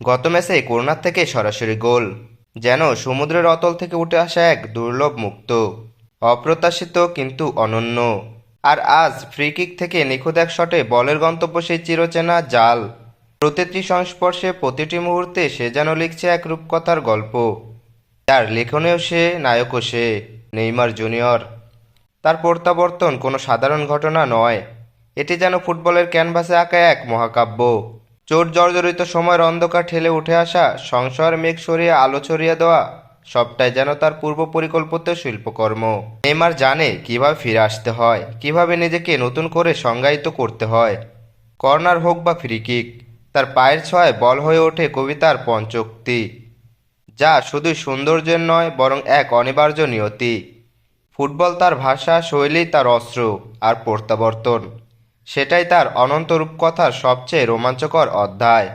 গত ম্যাচে করোনার থেকে সরাসরি গোল, যেন সমুদ্রের অতল থেকে উঠে আসা এক দুর্লভ মুক্ত, অপ্রত্যাশিত কিন্তু অনন্য। আর আজ ফ্রি কিক থেকে নিখুঁত এক শটে বলের গন্তব্য সেই চিরচেনা জাল। প্রতিটি সংস্পর্শে প্রতিটি মুহূর্তে সে যেন লিখছে এক রূপকথার গল্প। তার লেখনেও সে, নায়কও সে, নেইমার জুনিয়র। তার প্রত্যাবর্তন কোনো সাধারণ ঘটনা নয়, এটি যেন ফুটবলের ক্যানভাসে আঁকা এক মহাকাব্য। চোট জর্জরিত সময়ের অন্ধকার ঠেলে উঠে আসা, সংশয়ের মেঘ সরিয়ে আলো ছড়িয়ে দেওয়া, সবটাই যেন তার পূর্ব পরিকল্পিত শিল্পকর্ম। নেইমার জানে কীভাবে ফিরে আসতে হয়, কীভাবে নিজেকে নতুন করে সংজ্ঞায়িত করতে হয়। কর্নার হোক বা ফ্রি কিক, তার পায়ের ছয় বল হয়ে ওঠে কবিতার পঞ্চোক্তি, যা শুধু সৌন্দর্যের নয়, বরং এক অনিবার্য নিয়তি। ফুটবল তার ভাষা, শৈলী, তার অস্ত্র, আর প্রত্যাবর্তন। সেটাই তার অনন্ত রূপকথার সবচেয়ে রোমাঞ্চকর অধ্যায়।